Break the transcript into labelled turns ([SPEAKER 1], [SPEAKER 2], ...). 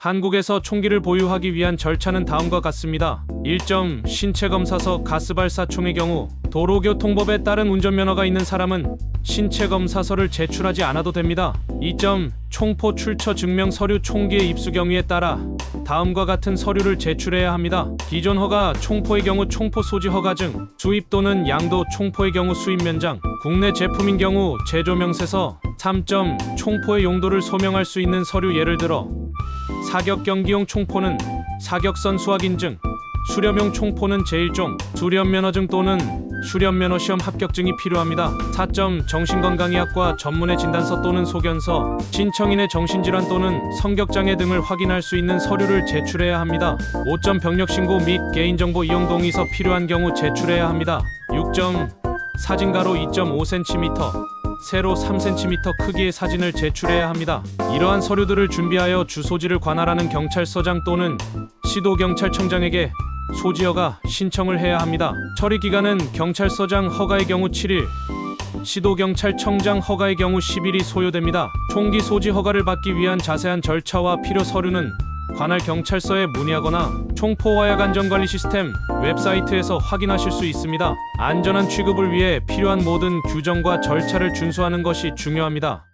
[SPEAKER 1] 한국에서 총기를 보유하기 위한 절차는 다음과 같습니다. 1점 신체 검사서 가스발사 총의 경우 도로교통법에 따른 운전면허가 있는 사람은 신체 검사서를 제출하지 않아도 됩니다. 2점 총포 출처 증명 서류 총기의 입수 경위에 따라 다음과 같은 서류를 제출해야 합니다. 기존 허가 총포의 경우 총포 소지 허가증, 수입 또는 양도 총포의 경우 수입 면장, 국내 제품인 경우 제조 명세서, 3점 총포의 용도를 소명할 수 있는 서류 예를 들어 사격 경기용 총포는 사격선 수확 인증, 수렴용 총포는 제1종, 수렴면허증 또는 수렴면허 시험 합격증이 필요합니다. 4점 정신건강의학과 전문의 진단서 또는 소견서, 신청인의 정신질환 또는 성격장애 등을 확인할 수 있는 서류를 제출해야 합니다. 5점 병력신고 및 개인정보 이용 동의서 필요한 경우 제출해야 합니다. 6점 사진가로 2.5cm, 세로 3cm 크기의 사진을 제출해야 합니다. 이러한 서류들을 준비하여 주소지를 관할하는 경찰서장 또는 시도경찰청장에게 소지허가 신청을 해야 합니다. 처리 기간은 경찰서장 허가의 경우 7일, 시도경찰청장 허가의 경우 10일이 소요됩니다. 총기 소지 허가를 받기 위한 자세한 절차와 필요 서류는 관할 경찰서에 문의하거나 총포화약 안전관리 시스템 웹사이트에서 확인하실 수 있습니다. 안전한 취급을 위해 필요한 모든 규정과 절차를 준수하는 것이 중요합니다.